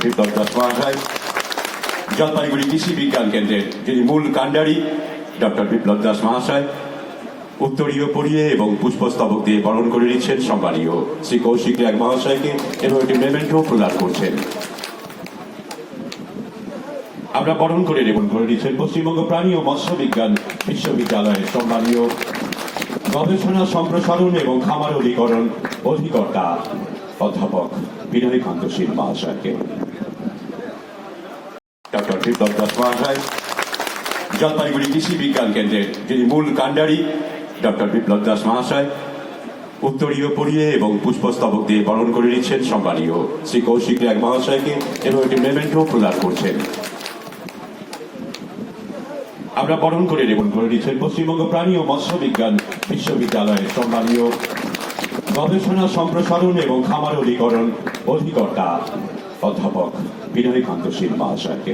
বিপ্লব দাস মহাশয় জলপাইগুড়ি কৃষি বিজ্ঞান কেন্দ্রের যিনি মূল কাণ্ডারি, ডক্টর বিপ্লব দাস মহাশয়, উত্তরীয় পড়িয়ে এবং পুষ্পস্তবক দিয়ে বরণ করে নিচ্ছেন সম্মানীয় শ্রী কৌশিক রায় মহাশয়কে। এবং একটি মেমেন্টো প্রদান করছেন। আমরা বরণ করে নেবন করে নিচ্ছেন পশ্চিমবঙ্গ প্রাণী ও মৎস্য বিজ্ঞান বিশ্ববিদ্যালয়ের সম্মানীয় গবেষণা সম্প্রসারণ এবং খামার অধিকরণ অধিকর্তা অধ্যাপক বিনয় কান্তশীল মহাশয়কে। জলপাইগুড়ি কৃষি বিজ্ঞান কেন্দ্রের যিনি মূল ডক্টর বিপ্লব দাস মহাশয় উত্তরীয় পড়িয়ে এবং পুষ্পস্তবক দিয়ে বরণ করে নিচ্ছেন সম্মানীয় শ্রী কৌশিক রায় মহাশয়কে এবং একটি মেমেন্টো প্রদান করছেন আমরা বরণ করে নেবন করে নিচ্ছেন পশ্চিমবঙ্গ প্রাণী ও মৎস্য বিজ্ঞান বিশ্ববিদ্যালয়ের সম্মানীয় গবেষণা সম্প্রসারণ এবং খামার অধিকরণ অধিকর্তা অধ্যাপক বিনয় কান্তশীল মহাশয়কে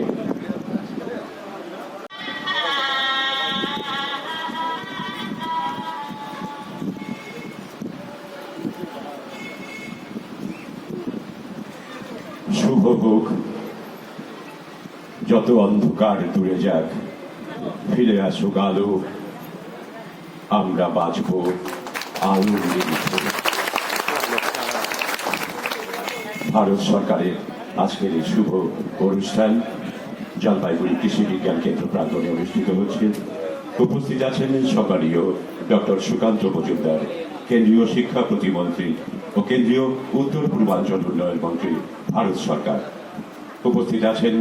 হোক, যত অন্ধকার দূরে যাক, ফিরে আসুক আলো, আমরা বাঁচব আলো ভারত সরকারের আজকের এই শুভ অনুষ্ঠান জলপাইগুড়ি কৃষি বিজ্ঞান কেন্দ্র প্রাঙ্গণে অনুষ্ঠিত হচ্ছে। উপস্থিত আছেন সরকারীয় ডক্টর সুকান্ত মজুমদার, কেন্দ্রীয় শিক্ষা প্রতিমন্ত্রী ও কেন্দ্রীয় উত্তর পূর্বাঞ্চল উন্নয়ন মন্ত্রী, ভারত সরকার। উপস্থিত আছেন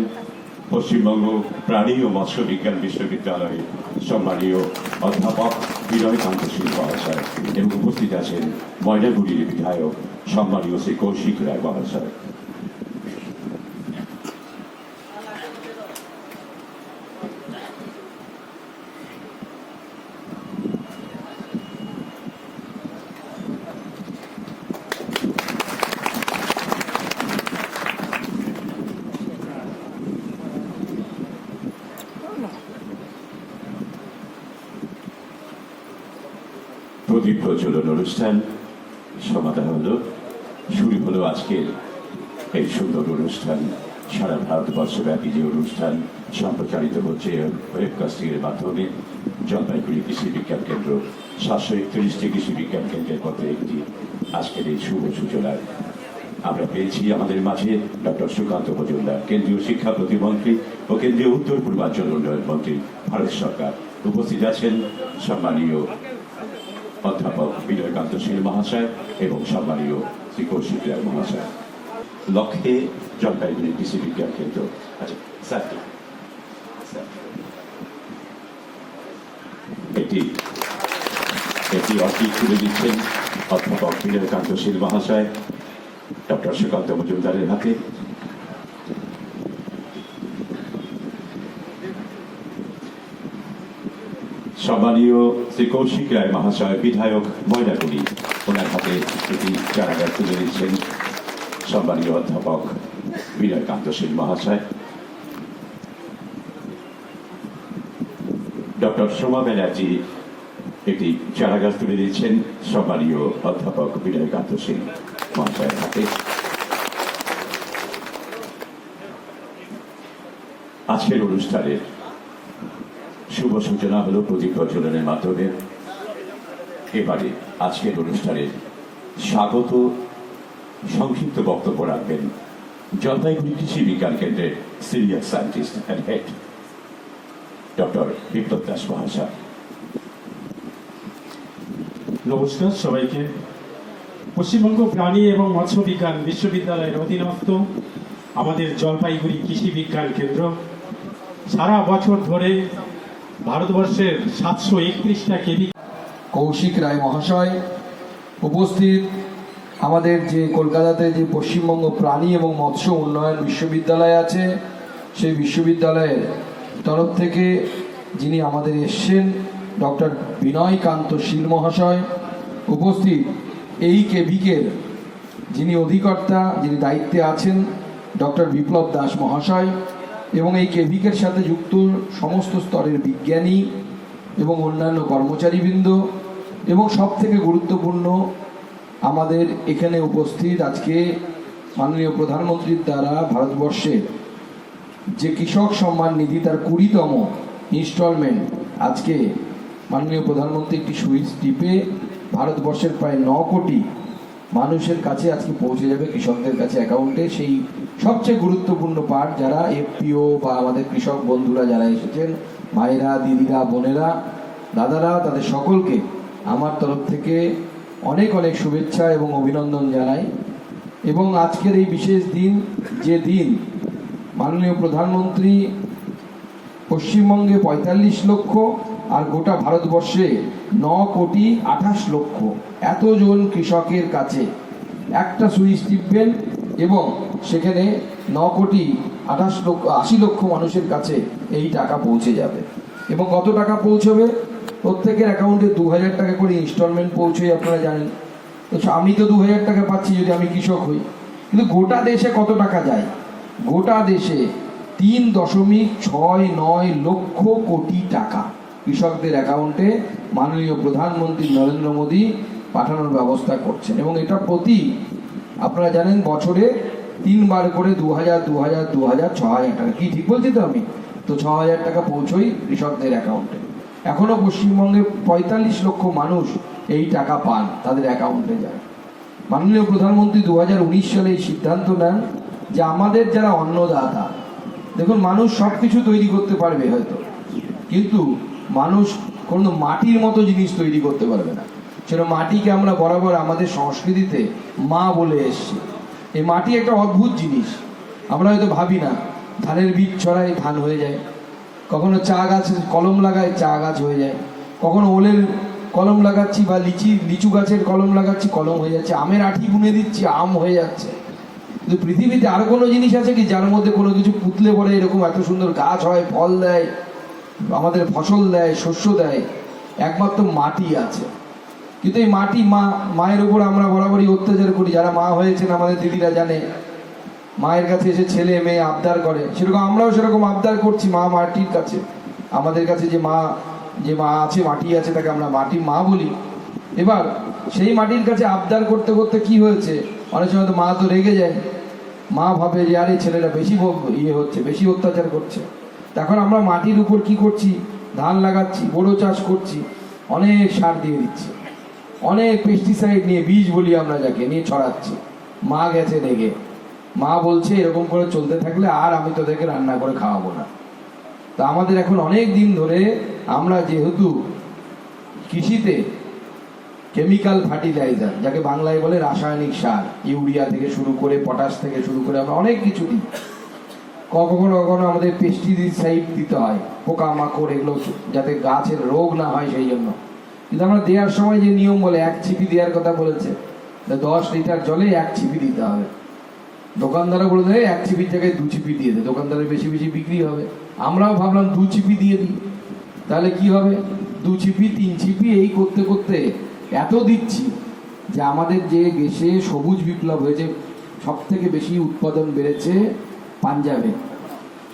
পশ্চিমবঙ্গ প্রাণী ও মৎস্য বিজ্ঞান বিশ্ববিদ্যালয়ের সম্মানীয় অধ্যাপক বিনয় কান্ত সিংহ মহাশয় এবং উপস্থিত আছেন ময়নাগুড়ির বিধায়ক সম্মানীয় শ্রী কৌশিক রায় মহাশয়। প্রদীপ প্রজ্বলন অনুষ্ঠান সমাধান হলো। শুরু হলো আজকের এই সুন্দর অনুষ্ঠান, সারা ভারতবর্ষব্যাপী যে অনুষ্ঠান সম্প্রচারিত হচ্ছে ওয়েবকাস্টিং এর মাধ্যমে। জলপাইগুড়ি কৃষি বিজ্ঞান কেন্দ্র, সাতশো একত্রিশটি কৃষি বিজ্ঞান কেন্দ্রের মধ্যে একটি আজকের এই শুভ সূচনায় আমরা পেয়েছি আমাদের মাঝে ডক্টর সুকান্ত মজুমদার, কেন্দ্রীয় শিক্ষা প্রতিমন্ত্রী ও কেন্দ্রীয় উত্তর পূর্বাঞ্চল উন্নয়ন মন্ত্রী ভারত সরকার। উপস্থিত আছেন সম্মানীয় অধ্যাপক বিজয়কান্ত শীল মহাশয় এবং সম্মানীয় শ্রী কৌশিক রায় মহাশয়। লক্ষ্যে জলপাইগুড়ি কৃষি বিজ্ঞান কেন্দ্র। আচ্ছা স্যার। এটি এটি অর্থ তুলে দিচ্ছেন অধ্যাপক বিজয়কান্ত শীল মহাশয়, ডক্টর সুকান্ত মজুমদারের হাতে। সম্মানীয় শ্রী কৌশিক রায় মহাশয়, বিধায়ক ময়নাগুড়ি ওনার হাতে এটি চারাগার তুলে দিচ্ছেন সম্মানীয় অধ্যাপক বিনয় কান্তশীল মহাশয়। ডক্টর সোমা ব্যানার্জি একটি চারাগাছ তুলে দিচ্ছেন সম্মানীয় অধ্যাপক বিনয় কান্তশীল মহাশয়ের হাতে। আজকের অনুষ্ঠানের শুভ সূচনা হলো প্রদীপ প্রজ্বলনের মাধ্যমে। এবারে আজকের অনুষ্ঠানের স্বাগত সংক্ষিপ্ত বক্তব্য রাখবেন জলপাইগুড়ি কৃষি বিজ্ঞান কেন্দ্রের senior scientist and head doctor Biplab Das মহাশয়। নমস্কার সবাইকে। পশ্চিমবঙ্গ প্রাণী এবং মৎস্য বিজ্ঞান বিশ্ববিদ্যালয়ের অধীনস্থ আমাদের জলপাইগুড়ি কৃষি বিজ্ঞান কেন্দ্র, সারা বছর ধরে ভারতবর্ষের সাতশো একত্রিশটা কেবি কৌশিক রায় মহাশয় উপস্থিত আমাদের যে কলকাতাতে যে পশ্চিমবঙ্গ প্রাণী এবং মৎস্য উন্নয়ন বিশ্ববিদ্যালয় আছে, সেই বিশ্ববিদ্যালয়ের তরফ থেকে যিনি আমাদের এসছেন, ডক্টর বিনয়কান্ত শীল মহাশয় উপস্থিত, এই কেভিকের যিনি অধিকর্তা, যিনি দায়িত্বে আছেন, ডক্টর বিপ্লব দাস মহাশয়। এবং এই কেভিকের সাথে যুক্ত সমস্ত স্তরের বিজ্ঞানী এবং অন্যান্য কর্মচারীবৃন্দ এবং সব থেকে গুরুত্বপূর্ণ আমাদের এখানে উপস্থিত আজকে মাননীয় প্রধানমন্ত্রীর দ্বারা ভারতবর্ষের যে কৃষক সম্মান নিধি তার কুড়িতম ইনস্টলমেন্ট আজকে মাননীয় প্রধানমন্ত্রী একটি সুইচ টিপে ভারতবর্ষের প্রায় ন কোটি মানুষের কাছে আজকে পৌঁছে যাবে, কৃষকদের কাছে অ্যাকাউন্টে। সেই সবচেয়ে গুরুত্বপূর্ণ পার্ট যারা এফপিও বা আমাদের কৃষক বন্ধুরা যারা এসেছেন, মায়েরা, দিদিরা, বোনেরা, দাদারা, তাদের সকলকে আমার তরফ থেকে অনেক অনেক শুভেচ্ছা এবং অভিনন্দন জানাই। এবং আজকের এই বিশেষ দিন, যে দিন মাননীয় প্রধানমন্ত্রী পশ্চিমবঙ্গে পঁয়তাল্লিশ লক্ষ আর গোটা ভারতবর্ষে ন কোটি আঠাশ লক্ষ এতজন কৃষকের কাছে একটা সুইচ টিপবেন এবং সেখানে ন কোটি আঠাশ লক্ষ, আশি লক্ষ মানুষের কাছে এই টাকা পৌঁছে যাবে। এবং কত টাকা পৌঁছবে? প্রত্যেকের অ্যাকাউন্টে দু হাজার টাকা করে ইনস্টলমেন্ট পৌঁছয়, আপনারা জানেন। তো আমি তো দু হাজার টাকা পাচ্ছি যদি আমি কৃষক হই। কিন্তু গোটা দেশে কত টাকা যায়? গোটা দেশে তিন দশমিক ছয় নয় লক্ষ কোটি টাকা। কৃষকদের অ্যাকাউন্টে মাননীয় প্রধানমন্ত্রী নরেন্দ্র মোদী পাঠানোর ব্যবস্থা করছেন। এবং এটা প্রতি, আপনারা জানেন, বছরে তিনবার করে দু হাজার দু হাজার দু হাজার ছ হাজার টাকা। কি ঠিক বলছি তো আমি? তো ছ হাজার টাকা পৌঁছই কৃষকদের অ্যাকাউন্টে। এখনও পশ্চিমবঙ্গে পঁয়তাল্লিশ লক্ষ মানুষ এই টাকা পান, তাদের অ্যাকাউন্টে যায়। মাননীয় প্রধানমন্ত্রী দু হাজার উনিশ সালে এই সিদ্ধান্ত নেন যে আমাদের যারা অন্নদাতা, দেখুন মানুষ সব কিছু তৈরি করতে পারবে হয়তো। কিন্তু মানুষ কোনো মাটির মতো জিনিস তৈরি করতে পারবে না। সেটা মাটিকে আমরা বরাবর আমাদের সংস্কৃতিতে মা বলে এসছি। এই মাটি একটা অদ্ভুত জিনিস। আমরা হয়তো ভাবি না, ধানের বীজ ছড়ায় ধান হয়ে যায়। কখনো চা গাছ, কলম লাগায় চা গাছ হয়ে যায়। কখনো ওলের কলম লাগাচ্ছি বা লিচি, লিচু গাছের কলম লাগাচ্ছি, কলম হয়ে যাচ্ছে। আমের আঠি বুনে দিচ্ছি, আম হয়ে যাচ্ছে। কিন্তু পৃথিবীতে আর কোনো জিনিস আছে কি, যার মধ্যে কোনো কিছু পুতলে পরে এরকম এত সুন্দর গাছ হয়, ফল দেয়? আমাদের ফসল দেয়, শস্য দেয়, একমাত্র মাটি আছে। কিন্তু এই মাটি মা, মায়ের উপর আমরা বরাবরই অত্যাচার করি। যারা মা হয়েছেন, আমাদের দিদিরা জানে, মায়ের কাছে এসে ছেলে, মেয়ে আবদার করে। সেরকম আমরাও সেরকম আবদার করছি মা মাটির কাছে। আমাদের কাছে যে মা যে মা আছে, মাটি আছে, তাকে আমরা মাটি মা বলি। এবার সেই মাটির কাছে আবদার করতে করতে কি হয়েছে? অনেক সময় তো মা তো রেগে যায়। মা ভাবে যে, আরে ছেলেরা বেশি ইয়ে হচ্ছে, বেশি অত্যাচার করছে। তখন আমরা মাটির উপর কি করছি? ধান লাগাচ্ছি বড়ো চাষ করছি। অনেক সার দিয়ে দিচ্ছি। অনেক পেস্টিসাইড নিয়ে বীজ বলি আমরা যাকে, নিয়ে ছড়াচ্ছি। মা গেছে রেগে। মা বলছে, এরকম করে চলতে থাকলে আর আমি তোদেরকে রান্না করে খাওয়াবো না। তা আমাদের এখন অনেক দিন ধরে আমরা যেহেতু কৃষিতে কেমিক্যাল ফার্টিলাইজার যাকে বাংলায় বলে রাসায়নিক সার, ইউরিয়া থেকে শুরু করে, পটাশ থেকে শুরু করে আমরা অনেক কিছু দিই। কখনো কখনো আমাদের পেস্টিসাইড দিতে হয়, পোকামাকড় এগুলো যাতে গাছের রোগ না হয় সেই জন্য। কিন্তু আমরা দেওয়ার সময় যে নিয়ম বলে, এক ছিপি দেওয়ার কথা বলেছে দশ লিটার জলে এক ছিপি দিতে হবে। দোকানদারও বলে দেয় এক ছিপির জায়গায় দু ছিপি দিয়ে দেয় দোকানদারের বেশি বেশি বিক্রি হবে। আমরাও ভাবলাম দু ছিপি দিয়ে দিই। তাহলে কি হবে? দু ছিপি, তিন ছিপি, এই করতে করতে এত দিচ্ছি যে আমাদের যে দেশে সবুজ বিপ্লব হয়েছে সব থেকে বেশি উৎপাদন বেড়েছে পাঞ্জাবে।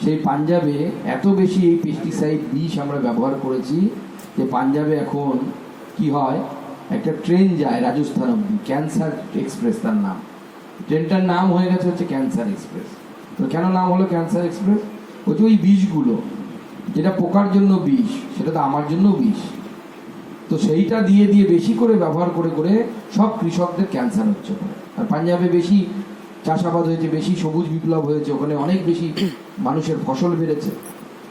সেই পাঞ্জাবে এত বেশি এই পেস্টিসাইড বিষ আমরা ব্যবহার করেছি যে পাঞ্জাবে এখন কি হয়, একটা ট্রেন যায় রাজস্থান অব্দি ক্যান্সার এক্সপ্রেস তার নাম। ট্রেনটার নাম হয়ে গেছে হচ্ছে ক্যান্সার এক্সপ্রেস তো কেন নাম হলো ক্যান্সার এক্সপ্রেস হচ্ছে ওই বিষগুলো যেটা পোকার জন্য বিষ, সেটা তো আমার জন্য বিষ। তো সেইটা দিয়ে দিয়ে বেশি করে ব্যবহার করে করে সব কৃষকদের ক্যান্সার হচ্ছে। আর পাঞ্জাবে বেশি চাষাবাদ হয়েছে, বেশি সবুজ বিপ্লব হয়েছে, ওখানে অনেক বেশি মানুষের ফসল বেড়েছে।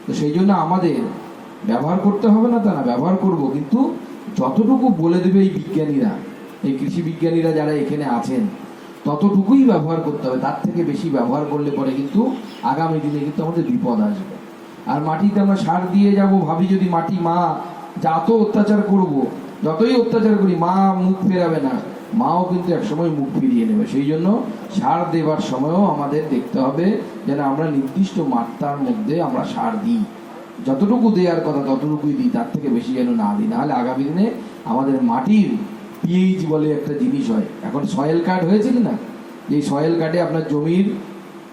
তো সেই জন্য আমাদের ব্যবহার করতে হবে না তা না, ব্যবহার করব। কিন্তু যতটুকু বলে দেবে এই বিজ্ঞানীরা, এই কৃষি বিজ্ঞানীরা যারা এখানে আছেন, ততটুকুই ব্যবহার করতে হবে। তার থেকে বেশি ব্যবহার করলে পরে কিন্তু আগামী দিনে কিন্তু আমাদের বিপদ আসবে। আর মাটিতে আমরা সার দিয়ে যাব ভাবি যদি মাটি মা যত অত্যাচার করব, যতই অত্যাচার করি, মা মুখ ফেরাবে না। মাও কিন্তু একসময় মুখ ফিরিয়ে নেবে। সেই জন্য সার দেবার সময়ও আমাদের দেখতে হবে যেন আমরা নির্দিষ্ট মাত্রার মধ্যে আমরা সার দিই। যতটুকু দেওয়ার কথা ততটুকুই দিই, তার থেকে বেশি যেন না দিই। নাহলে আগামী দিনে আমাদের মাটির পিএইচ বলে একটা জিনিস হয়। এখন সয়েল কার্ড হয়েছে কি না এই সয়েল কার্ডে আপনার জমির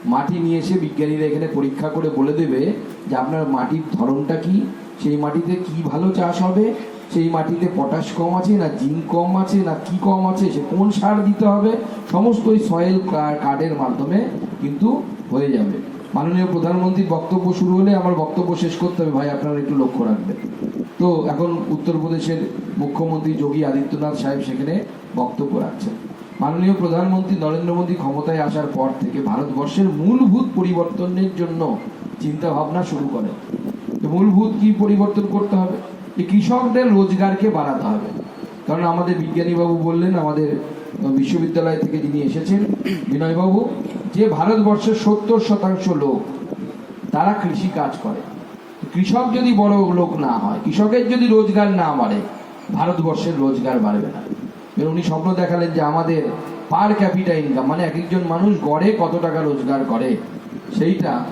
মাটি নিয়ে এসে বিজ্ঞানীরা এখানে পরীক্ষা করে বলে দেবে যে আপনার মাটির ধরনটা কি? সেই মাটিতে কি ভালো চাষ হবে? সেই মাটিতে পটাশ কম আছে, না জিঙ্ক কম আছে, না কি কম আছে, সে কোন সার দিতে হবে সমস্ত ওই সয়েল কার্ডের মাধ্যমে কিন্তু হয়ে যাবে। মাননীয় প্রধানমন্ত্রীর বক্তব্য শুরু হলে আমার বক্তব্য শেষ করতে হবে। ভাই, আপনারা একটু লক্ষ্য রাখবেন। তো এখন উত্তরপ্রদেশের মুখ্যমন্ত্রী যোগী আদিত্যনাথ সাহেব সেখানে বক্তব্য রাখছেন। মাননীয় প্রধানমন্ত্রী নরেন্দ্র মোদী ক্ষমতায় আসার পর থেকে ভারতবর্ষের মূলভূত পরিবর্তনের জন্য চিন্তা ভাবনা শুরু করেন। তো মূলভূত কি পরিবর্তন করতে হবে? কৃষকদের রোজগারকে বাড়াতে হবে। কারণ আমাদের বিজ্ঞানীবাবু বললেন, আমাদের বিশ্ববিদ্যালয় থেকে যিনি এসেছেন, বিনয়বাবু, যে ভারতবর্ষের সত্তর শতাংশ লোক, তারা কৃষি কাজ করে। কৃষক যদি বড় লোক না হয়, কৃষকের যদি রোজগার না বাড়ে, ভারতবর্ষের রোজগার বাড়বে না। এবার উনি স্বপ্ন দেখালেন যে আমাদের পার ক্যাপিটা ইনকাম মানে এক একজন মানুষ গড়ে কত টাকা রোজগার করে, সেইটা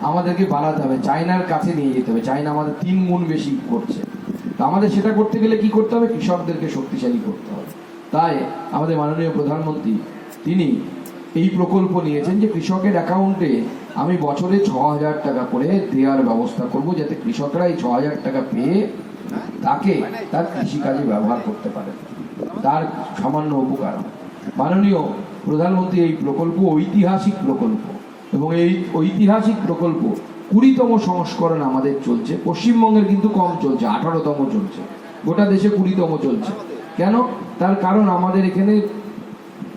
আমাদেরকে বাড়াতে হবে। চায়নার কাছে নিয়ে যেতে হবে। চায়না আমাদের তিন গুণ বেশি করছে। তো আমাদের সেটা করতে গেলে কি করতে হবে? কৃষকদেরকে শক্তিশালী করতে হবে। তাই আমাদের মাননীয় প্রধানমন্ত্রী, তিনি এই প্রকল্প নিয়েছেন যে কৃষকের অ্যাকাউন্টে আমি বছরে ছ হাজার টাকা করে দেওয়ার ব্যবস্থা করব যাতে কৃষকরা এই ছ হাজার টাকা পেয়ে তাকে তার কৃষিকাজে ব্যবহার করতে পারে। তার সামান্য উপকার। মাননীয় প্রধানমন্ত্রী, এই প্রকল্প ঐতিহাসিক প্রকল্প এবং এই ঐতিহাসিক প্রকল্প কুড়িতম সংস্করণ আমাদের চলছে। পশ্চিমবঙ্গের কিন্তু কম চলছে, আঠারোতম চলছে। গোটা দেশে কুড়িতম চলছে। কেন? তার কারণ আমাদের এখানে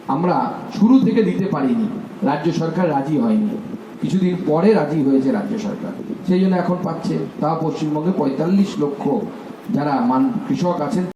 আমরা শুরু থেকে দিতে পারিনি। রাজ্য সরকার রাজি হয়নি। কিছুদিন পরে রাজি হয়েছে রাজ্য সরকার। সেই জন্য এখন পাচ্ছে। তা পশ্চিমবঙ্গে পঁয়তাল্লিশ লক্ষ যারা মান, কৃষক আছেন